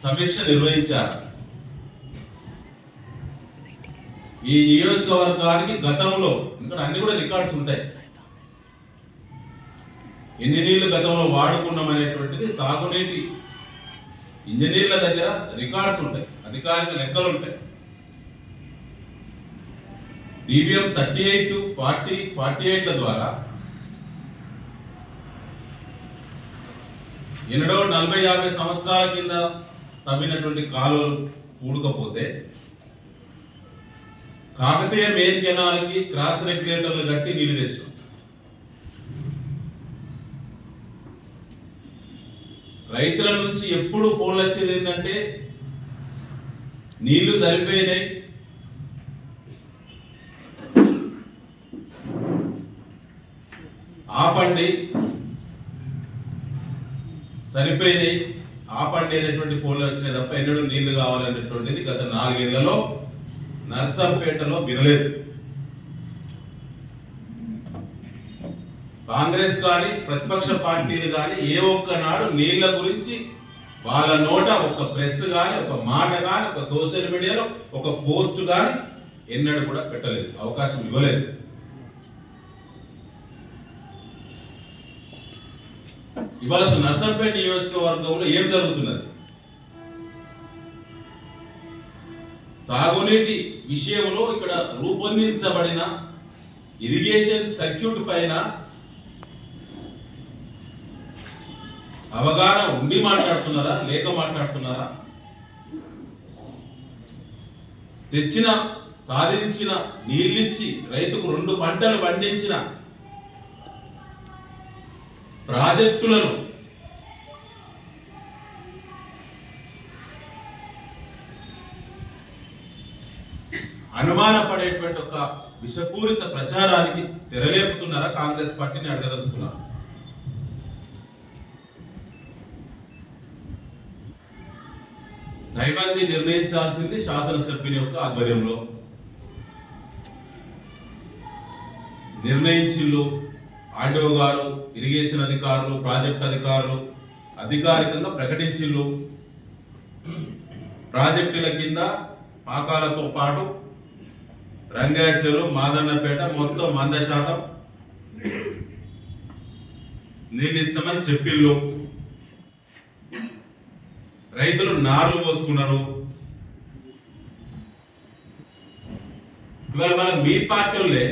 సమీక్ష నిర్వహించారు. ఈ నియోజకవర్గానికి గతంలో ఎందుకంటే అన్ని కూడా రికార్డ్స్ ఉంటాయి. ఎన్ని నీళ్ళు గతంలో వాడుకున్నాం అనేటువంటిది సాగునీటి ఇంజనీర్ల దగ్గర రికార్డ్స్ ఉంటాయి అధికారిక లెక్కలు ఉంటాయి. DBM thirty eight forty forty ఎయిట్ల ద్వారా ఎన్నడో నలభై యాభై సంవత్సరాల కింద తవ్వినటువంటి కాలువలు ఊడకపోతే కాకతీయ మెయిన్ కెనాల్కి క్రాస్ రెగ్యులేటర్లు కట్టి నీళ్ళు తెచ్చాం రైతుల నుంచి ఎప్పుడు ఫోన్లు వచ్చేది ఏంటంటే నీళ్ళు సరిపోయినాయి. ఆపండి. సరిపోయినాయి. ఆపండి అనేటువంటి ఫోన్లు వచ్చినాయి తప్ప ఎన్నడూ నీళ్ళు కావాలనేటువంటిది గత నాలుగేళ్ళలో నర్సంపేటలో వినలేదు. కాంగ్రెస్ కానీ ప్రతిపక్ష పార్టీలు కానీ ఏ ఒక్క నాడు నీళ్ళ గురించి వాళ్ళ నోట ఒక ప్రెస్ కానీ ఒక మాట కానీ ఒక సోషల్ మీడియాలో ఒక పోస్ట్ కానీ ఎన్నడూ కూడా పెట్టలేదు. అవకాశం ఇవ్వలేదు. ఇవాళ అసలు నర్సంపేట నియోజకవర్గంలో ఏం జరుగుతున్నది? సాగునీటి విషయంలో ఇక్కడ రూపొందించబడిన ఇరిగేషన్ సర్క్యూట్ పైన అవగాహన ఉండి మాట్లాడుతున్నారా? లేక మాట్లాడుతున్నారా? తెచ్చిన సాధించిన నీళ్ళిచ్చి రైతుకు రెండు పంటలు పండించిన ప్రాజెక్టులను అనుమానపడేటువంటి ఒక విషపూరిత ప్రచారానికి తెరలేపుతున్నారా కాంగ్రెస్ పార్టీని అడగదలుచుకున్నారు? దైవాన్ని నిర్ణయించాల్సింది శాసనసభ్యుని యొక్క ఆధ్వర్యంలో. నిర్ణయించిల్లు ఆర్డీఓ గారు ఇరిగేషన్ అధికారులు ప్రాజెక్ట్ అధికారులు అధికారికంగా ప్రకటించిల్లు ప్రాజెక్టుల కింద పాకాలతో పాటు రంగాయచెరు మాదన్నపేట మొత్తం వంద శాతం నీళ్ళు ఇస్తామని చెప్పిళ్ళు. రైతులు నార్లు పోసుకున్నారు. ఇవాళ మన మీ పార్టీలే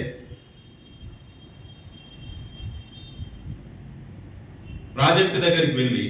ప్రాజెక్టు దగ్గరికి వెళ్ళి